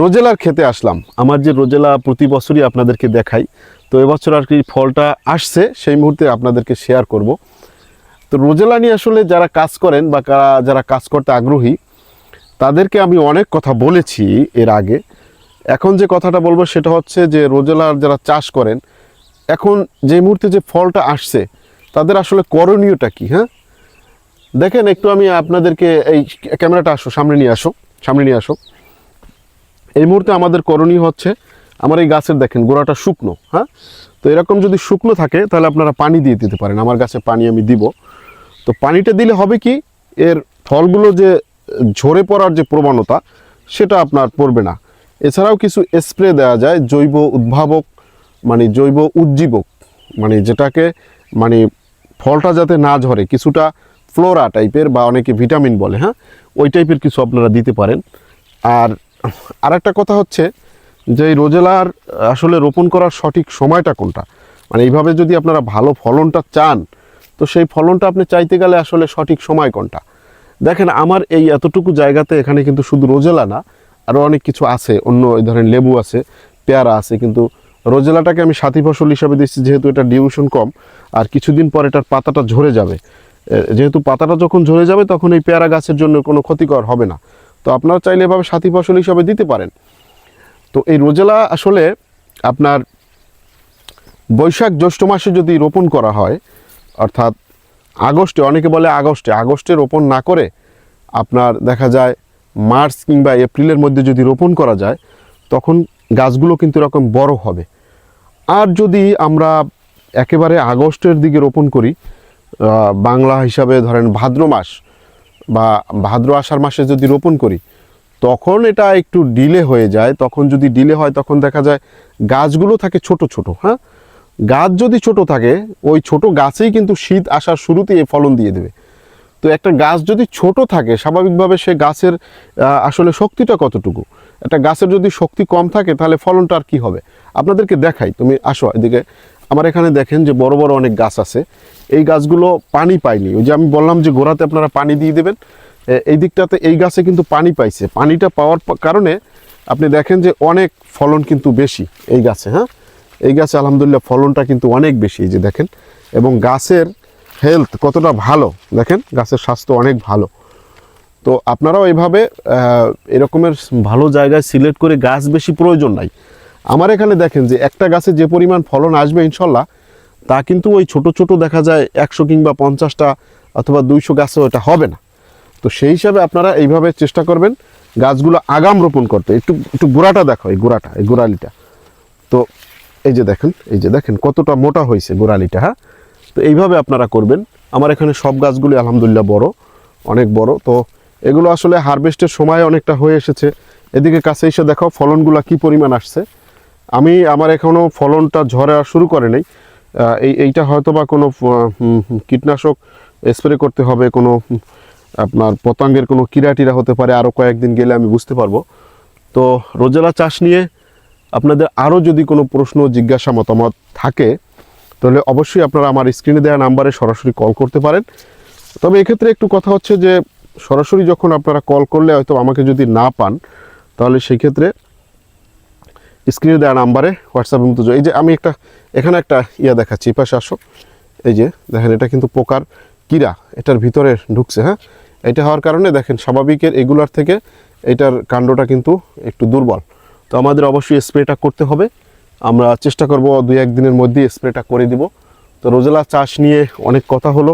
রোজেলার খেতে আসলাম। আমার যে রোজেলা প্রতি বছরই আপনাদেরকে দেখাই, তো এবছর আর কি ফলটা আসছে, সেই মুহূর্তে আপনাদেরকে শেয়ার করব। তো রোজেলা নিয়ে আসলে যারা কাজ করেন বা যারা কাজ করতে আগ্রহী, তাদেরকে আমি অনেক কথা বলেছি এর আগে। এখন যে কথাটা বলব সেটা হচ্ছে যে রোজেলার যারা চাষ করেন, এখন যে মুহূর্তে যে ফলটা আসছে, তাদের আসলে করণীয়টা কি হ্যাঁ? দেখেন, একটু আমি আপনাদেরকে এই ক্যামেরাটা আসো, সামনে নিয়ে আসো, সামনে নিয়ে আসো। এই মুহূর্তে আমাদের করণীয় হচ্ছে, আমার এই গাছের দেখেন গোড়াটা শুকনো হ্যাঁ? তো এরকম যদি শুকনো থাকে, তাহলে আপনারা পানি দিয়ে দিতে পারেন। আমার গাছে পানি আমি দিব। তো পানিটা দিলে হবে কি, এর ফলগুলো যে ঝরে পড়ার যে প্রবণতা, সেটা আপনার পড়বে না। এছাড়াও কিছু স্প্রে দেওয়া যায়, জৈব উদ্ভাবক মানে জৈব উজ্জীবক মানে যেটাকে মানে ফলটা যাতে না ঝরে, কিছুটা ফ্লোরা টাইপের বা অনেকে ভিটামিন বলে হ্যাঁ? ওই টাইপের কিছু আপনারা দিতে পারেন। আর আরেকটা কথা হচ্ছে যে এই রোজেলার আসলে রোপণ করার সঠিক সময়টা কোনটা? মানে এইভাবে যদি আপনারা ভালো ফলনটা চান, তো সেই ফলনটা আপনি চাইতে গেলে আসলে সঠিক সময় কোনটা? দেখেন, আমার এই এতটুকু জায়গাতে এখানে কিন্তু শুধু রোজেলা না, আরও অনেক কিছু আছে। অন্য এই ধরেন লেবু আছে, পেয়ারা আছে, কিন্তু রোজেলাটাকে আমি সাথী ফসল হিসাবে দিচ্ছি, যেহেতু এটা ডিউশন কম, আর কিছুদিন পর এটার পাতাটা ঝরে যাবে। যেহেতু পাতাটা যখন ঝরে যাবে, তখন এই পেয়ারা গাছের জন্য কোনো ক্ষতিকর হবে না। তো আপনারা চাইলে এভাবে সাথী ফসল হিসাবে দিতে পারেন। তো এই রোজেলা আসলে আপনার বৈশাখ জ্যৈষ্ঠ মাসে যদি রোপণ করা হয়, অর্থাৎ আগস্টে, অনেকে বলে আগস্টে আগস্টে রোপণ না করে আপনার দেখা যায় মার্চ কিংবা এপ্রিলের মধ্যে যদি রোপণ করা যায়, তখন গাছগুলো কিন্তু এরকম বড় হবে। আর যদি আমরা একেবারে আগস্টের দিকে রোপণ করি বাংলা হিসাবে ধরেন ভাদ্র মাস বা ভাদ্র আষাঢ় মাসে যদি রোপণ করি, তখন এটা একটু ডিলে হয়ে যায়। তখন যদি ডিলে হয়, তখন দেখা যায় গাছগুলো থাকে ছোট ছোট হ্যাঁ? গাছ যদি ছোট থাকে, ওই ছোট গাছেই কিন্তু শীত আসার শুরুতেই ফলন দিয়ে দেবে। তো একটা গাছ যদি ছোট থাকে, স্বাভাবিকভাবে সে গাছের আসলে শক্তিটা কতটুকু? একটা গাছের যদি শক্তি কম থাকে, তাহলে ফলনটা আর কী হবে? আপনাদেরকে দেখাই। তুমি আসো এদিকে। আমার এখানে দেখেন যে বড় বড় অনেক গাছ আছে। এই গাছগুলো পানি পায়নি। ওই যে আমি বললাম যে গোড়াতে আপনারা পানি দিয়ে দেবেন। এই দিকটাতে এই গাছে কিন্তু পানি পাইছে। পানিটা পাওয়ার কারণে আপনি দেখেন যে অনেক ফলন কিন্তু বেশি এই গাছে হ্যাঁ? এই গাছে আলহামদুলিল্লাহ ফলনটা কিন্তু অনেক বেশি, এই যে দেখেন। এবং গাছের হেলথ কতটা ভালো, দেখেন? গাছের স্বাস্থ্য অনেক ভালো। তো আপনারাও এভাবে এরকমের ভালো জায়গায় সিলেক্ট করে গাছ বেশি প্রয়োজন নাই। আমার এখানে দেখেন যে একটা গাছে যে পরিমাণ ফলন আসবে ইনশাল্লাহ, তা কিন্তু ওই ছোট ছোট দেখা যায় একশো কিংবা পঞ্চাশটা অথবা দুইশো গাছও এটা হবে না। তো সেই হিসাবে আপনারা এইভাবে চেষ্টা করবেন গাছগুলো আগাম রোপণ করতে। একটু একটু গোড়াটা দেখো, এই গোড়াটা, এই গোড়ালিটা। তো এই যে দেখেন, এই যে দেখেন কতটা মোটা হয়েছে গোড়ালিটা হ্যাঁ? তো এইভাবে আপনারা করবেন। আমার এখানে সব গাছগুলি আলহামদুলিল্লাহ বড়, অনেক বড়। তো এগুলো আসলে হারভেস্টের সময় অনেকটা হয়ে এসেছে। এদিকে কাছে এসে দেখো ফলনগুলো কি পরিমাণ আসছে। আমি আমার এখনও ফলনটা ঝরে শুরু করে নেই। এই, এইটা হয়তো বা কোনো কীটনাশক স্প্রে করতে হবে, কোনো আপনার পতঙ্গের কোনো কিরাটিরা হতে পারে আরও কয়েকদিন গেলে আমি বুঝতে পারব। তো রোজেলা চাষ নিয়ে আপনাদের আরও যদি কোনো প্রশ্ন, জিজ্ঞাসা, মতামত থাকে, তাহলে অবশ্যই আপনারা আমার স্ক্রিনে দেওয়া নাম্বারে সরাসরি কল করতে পারেন। তবে এক্ষেত্রে একটু কথা হচ্ছে যে, সরাসরি যখন আপনারা কল করলে হয়তো আমাকে যদি না পান, তাহলে সেই ক্ষেত্রে স্ক্রিনে দেওয়া নাম্বারে হোয়াটসঅ্যাপের মতো এই যে আমি একটা এখানে একটা ইয়া দেখাচ্ছি পাশে আসো। এই যে, দেখেন, এটা কিন্তু পোকার কিরা এটার ভিতরে ঢুকছে হ্যাঁ? এটা হওয়ার কারণে দেখেন, স্বাভাবিকের এগুলার থেকে এটার কাণ্ডটা কিন্তু একটু দুর্বল। তো আমাদের অবশ্যই স্প্রেটা করতে হবে। আমরা চেষ্টা করব দুই একদিনের মধ্যেই স্প্রেটা করে দিব। তো রোজেলা চাষ নিয়ে অনেক কথা হলো।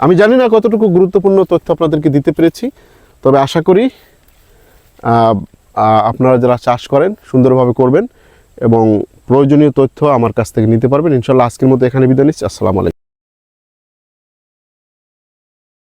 আমি জানি না কতটুকু গুরুত্বপূর্ণ তথ্য আপনাদেরকে দিতে পেরেছি, তবে আশা করি আপনারা যারা চাষ করেন, সুন্দরভাবে করবেন এবং প্রয়োজনীয় তথ্য আমার কাছ থেকে নিতে পারবেন। ইনশাল্লাহ আজকের মতো এখানে বিদায় নিচ্ছি। আসসালামু আলাইকুম।